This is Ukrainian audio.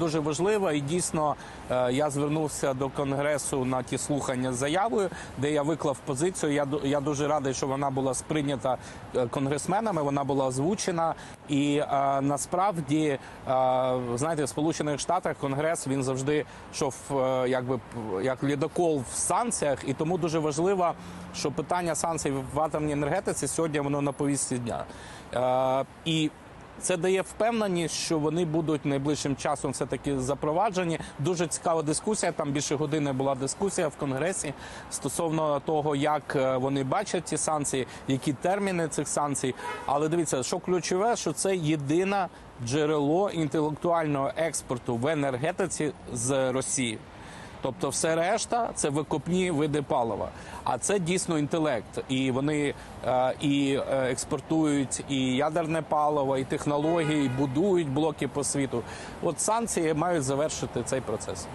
дуже важлива, і дійсно е, я звернувся до конгресу на ті слухання з заявою, де я виклав позицію. Я я дуже радий, що вона була сприйнята е, конгресменами. Вона була озвучена. І е, насправді, знаєте, в Сполучених Штатах Конгрес він завжди йшов якби як лідокол в санкціях, і тому дуже важливо, що питання санкцій в атомній енергетиці сьогодні воно на повісті дня. І це дає впевненість, що вони будуть найближчим часом все таки запроваджені. Дуже цікава дискусія. Там більше години була дискусія в конгресі стосовно того, як е, вони бачать ці санкції, які терміни цих санкцій. Але дивіться, що ключове, що це єдине джерело інтелектуального експорту в енергетиці з Росії. Тобто, все решта це викопні види палива. А це дійсно інтелект. І вони е, і е, експортують і ядерне паливо, і технології, і будують блоки по світу. От санкції мають завершити цей процес.